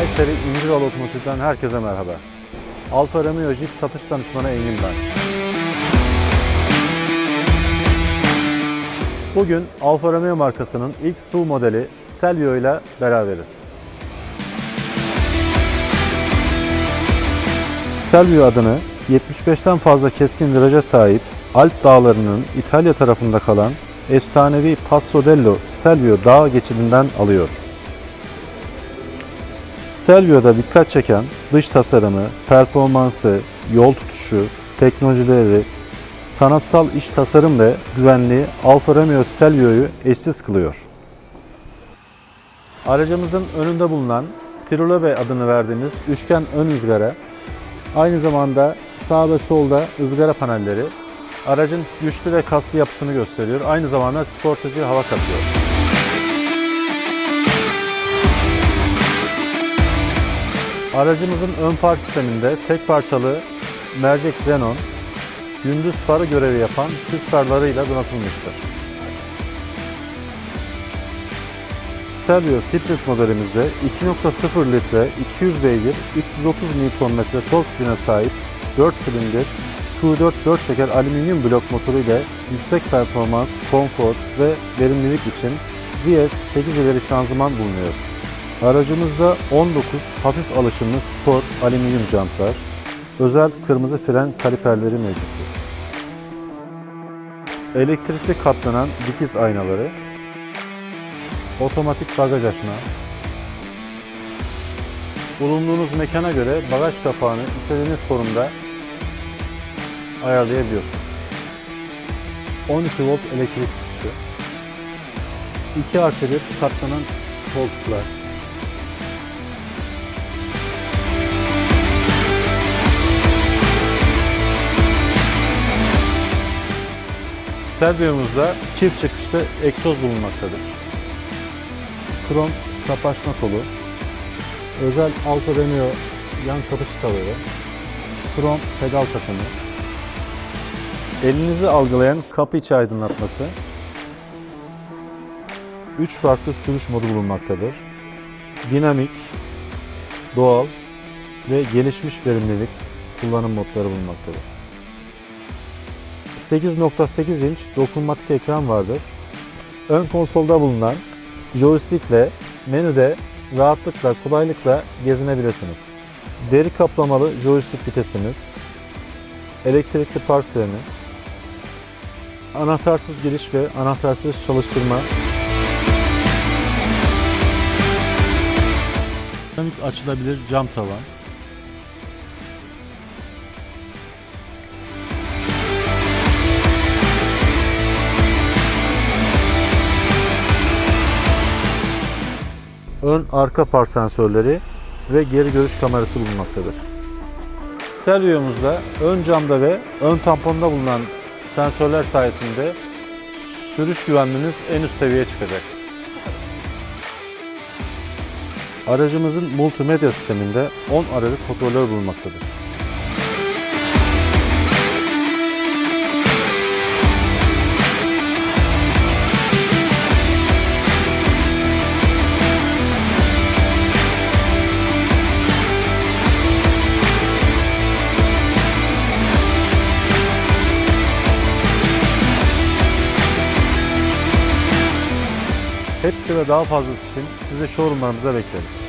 Kayseri İncirol Otomotiv'den herkese merhaba. Alfa Romeo Jeep satış danışmanı Engin ben. Bugün Alfa Romeo markasının ilk SUV modeli Stelvio ile beraberiz. Stelvio adını 75'ten fazla keskin viraja sahip Alp dağlarının İtalya tarafında kalan efsanevi Passo dello Stelvio dağ geçidinden alıyor. Stelvio'da dikkat çeken dış tasarımı, performansı, yol tutuşu, teknolojileri, sanatsal iç tasarım ve güvenliği Alfa Romeo Stelvio'yu eşsiz kılıyor. Aracımızın önünde bulunan Trilobe adını verdiğimiz üçgen ön ızgara, aynı zamanda sağ ve solda ızgara panelleri aracın güçlü ve kaslı yapısını gösteriyor. Aynı zamanda sportif hava katıyor. Aracımızın ön far sisteminde tek parçalı mercek xenon, gündüz farı görevi yapan sis farlarıyla donatılmıştır. Stelvio Split modelimizde 2.0 litre 200 beygir 330 Nm tork gücüne sahip 4 silindir Q4 4 çeker alüminyum blok motoru ile yüksek performans, konfor ve verimlilik için ZF 8 ileri şanzıman bulunuyor. Aracımızda 19 hafif alışımlı spor alüminyum jantlar, özel kırmızı fren kaliperleri mevcuttur. Elektrikli katlanan dikiz aynaları, otomatik bagaj açma, bulunduğunuz mekana göre bagaj kapağını istediğiniz konumda ayarlayabiliyorsunuz. 12 volt elektrik çıkışı, 2 artı 1 katlanan koltuklar, Stelvio'muzda çift çıkışlı egzoz bulunmaktadır. Krom kapaşma kolu, özel Alfa Romeo yan kapı çıtaları, krom pedal takımı, elinizi algılayan kapı içi aydınlatması, 3 farklı sürüş modu bulunmaktadır. Dinamik, doğal ve gelişmiş verimlilik kullanım modları bulunmaktadır. 8.8 inç dokunmatik ekran vardır. Ön konsolda bulunan joystickle menüde rahatlıkla, kolaylıkla gezinebilirsiniz. Deri kaplamalı joystick vitesimiz, elektrikli park freni, anahtarsız giriş ve anahtarsız çalıştırma, açılabilir cam tavan, ön arka park sensörleri ve geri görüş kamerası bulunmaktadır. Stereomuzda ön camda ve ön tamponda bulunan sensörler sayesinde sürüş güvenliğiniz en üst seviyeye çıkacak. Aracımızın multimedya sisteminde 10 adet hoparlör bulunmaktadır. Hepsi ve daha fazlası için sizi showroomlarımıza bekleriz.